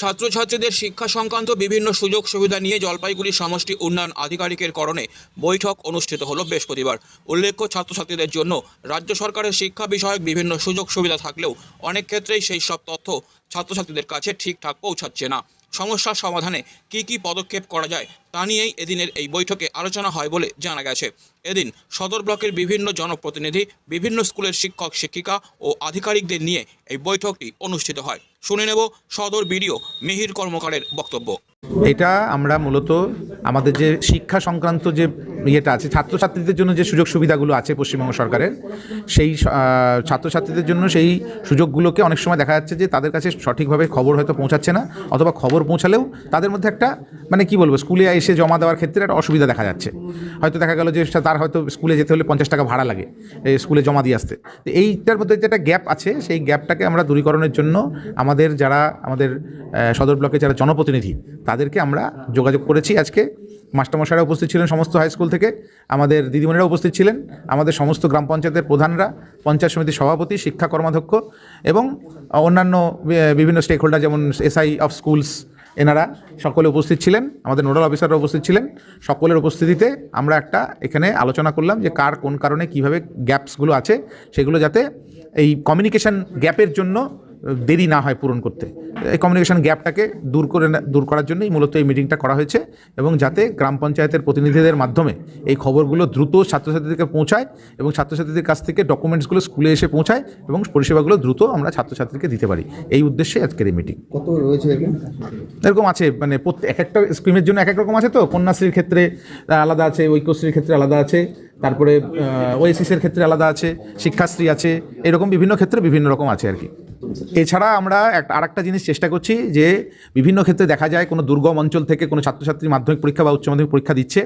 ছাত্রছাত্রীদের শিক্ষা সংক্রান্ত বিভিন্ন সুযোগ সুবিধা নিয়ে জলপাইগুড়ি সমষ্টি উন্নয়ন আধিকারিকের করণে বৈঠক অনুষ্ঠিত হলো বৃহস্পতিবার। উল্লেখ্য, ছাত্রছাত্রীদের জন্য রাজ্য সরকারের শিক্ষা বিষয়ক বিভিন্ন সুযোগ সুবিধা থাকলেও অনেক ক্ষেত্রেই সেই সব তথ্য ছাত্রছাত্রীদের কাছে ঠিকঠাক পৌঁছাচ্ছে না। সমস্যার সমাধানে কি কি পদক্ষেপ করা যায় তা নিয়েই এদিনের এই বৈঠকে আলোচনা হয় বলে জানা গেছে। এদিন সদর ব্লকের বিভিন্ন জনপ্রতিনিধি, বিভিন্ন স্কুলের শিক্ষক, শিক্ষিকা ও আধিকারিকদের নিয়ে এই বৈঠকটি অনুষ্ঠিত হয়। শুনে নেব সদর বিডিও মিহির কর্মকারের বক্তব্য। এটা আমরা মূলত আমাদের যে শিক্ষা সংক্রান্ত যে ইয়েটা আছে, ছাত্রছাত্রীদের জন্য যে সুযোগ সুবিধাগুলো আছে পশ্চিমবঙ্গ সরকারের, সেই ছাত্রছাত্রীদের জন্য সেই সুযোগগুলোকে অনেক সময় দেখা যাচ্ছে যে তাদের কাছে সঠিকভাবে খবর হয়তো পৌঁছাচ্ছে না, অথবা খবর পৌঁছালেও তাদের মধ্যে একটা মানে কি বলব, স্কুলে এসে জমা দেওয়ার ক্ষেত্রে একটা অসুবিধা দেখা যাচ্ছে। হয়তো দেখা গেল যে তার হয়তো স্কুলে যেতে হলে পঞ্চাশ টাকা ভাড়া লাগে স্কুলে জমা দিয়ে আসতে। তো এইটার মধ্যে যে একটা গ্যাপ আছে, সেই গ্যাপটাকে আমরা দূরীকরণের জন্য আমাদের যারা, আমাদের সদর ব্লকে যারা জনপ্রতিনিধি, তাদেরকে আমরা যোগাযোগ করেছি। আজকে মাস্টারমশাইরা উপস্থিত ছিলেন, সমস্ত হাই স্কুল থেকে আমাদের দিদিমণিরা উপস্থিত ছিলেন, আমাদের সমস্ত গ্রাম পঞ্চায়েতের প্রধানরা, পঞ্চায়েত সমিতির সভাপতি, শিক্ষা কর্মাধ্যক্ষ এবং অন্যান্য বিভিন্ন স্টেক হোল্ডার যেমন এসআই অফ স্কুলস এনারা সকলে উপস্থিত ছিলেন, আমাদের নোডাল অফিসাররা উপস্থিত ছিলেন। সকলের উপস্থিতিতে আমরা একটা এখানে আলোচনা করলাম যে কার কোন কারণে কীভাবে গ্যাপসগুলো আছে, সেগুলো যাতে এই কমিউনিকেশন গ্যাপের জন্য দেরি না হয় পূরণ করতে। এই কমিউনিকেশন গ্যাপটাকে দূর করে দূর করার জন্যই মূলত এই মিটিংটা করা হয়েছে এবং যাতে গ্রাম পঞ্চায়েতের প্রতিনিধিদের মাধ্যমে এই খবরগুলো দ্রুত ছাত্রছাত্রীদেরকে পৌঁছায় এবং ছাত্রছাত্রীদের কাছ থেকে ডকুমেন্টসগুলো স্কুলে এসে পৌঁছায় এবং পরিষেবাগুলো দ্রুত আমরা ছাত্রছাত্রীকে দিতে পারি। এই উদ্দেশ্যে আজকের এই মিটিং কত রয়েছে এরকম আছে মানে প্রত্যেক এক একটা স্কিমের জন্য এক এক রকম আছে তো? কন্যাশ্রীর ক্ষেত্রে আলাদা আছে ঐক্যশ্রীর ক্ষেত্রে আলাদা আছে তারপরে ওএসিসের ক্ষেত্রে আলাদা আছে শিক্ষাশ্রী আছে এরকম বিভিন্ন ক্ষেত্রে বিভিন্ন রকম আছে আর কি। এছাড়া আমরা আর একটা জিনিস চেষ্টা করছি যে বিভিন্ন ক্ষেত্রে দেখা যায় কোনো দুর্গম অঞ্চল থেকে কোনো ছাত্রছাত্রী মাধ্যমিক পরীক্ষা বা উচ্চ মাধ্যমিক পরীক্ষা দিচ্ছে।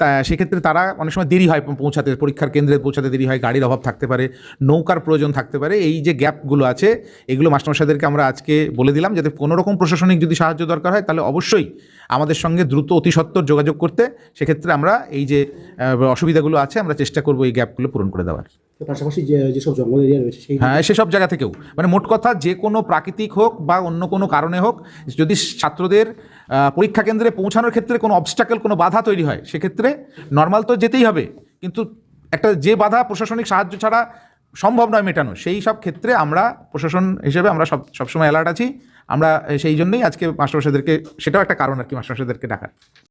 তা সেক্ষেত্রে তারা অনেক সময় দেরি হয় পৌঁছাতে, পরীক্ষার কেন্দ্রে পৌঁছাতে দেরি হয়, গাড়ির অভাব থাকতে পারে, নৌকার প্রয়োজন থাকতে পারে। এই যে গ্যাপগুলো আছে, এগুলো মাস্টারমশাইদেরকে আমরা আজকে বলে দিলাম যাতে কোনো রকম প্রশাসনিক যদি সাহায্য দরকার হয়, তাহলে অবশ্যই আমাদের সঙ্গে দ্রুত অতি সত্বর যোগাযোগ করতে। সেক্ষেত্রে আমরা এই যে অসুবিধাগুলো আছে, আমরা চেষ্টা করব এই গ্যাপগুলো পূরণ করে দেওয়ার। পাশাপাশি যেসব জঙ্গল এরিয়া রয়েছে সেই হ্যাঁ সেসব জায়গা থেকেও। মানে মোট কথা যে কোনো প্রাকৃতিক হোক বা অন্য কোনো কারণে হোক, যদি ছাত্রদের পরীক্ষা কেন্দ্রে পৌঁছানোর ক্ষেত্রে কোনো অবস্টাকেল কোনো বাধা তৈরি হয়, সেক্ষেত্রে নর্মাল তো যেতেই হবে। কিন্তু একটা যে বাধা প্রশাসনিক সাহায্য ছাড়া সম্ভব নয় মেটানো, সেই সব ক্ষেত্রে আমরা প্রশাসন হিসেবে আমরা সব, সবসময় অ্যালার্ট আছি। আমরা সেই জন্যই আজকে মাস্টারমশাইদেরকে, সেটাও একটা কারণ আর কি মাস্টারমশাইদেরকে ডাকার।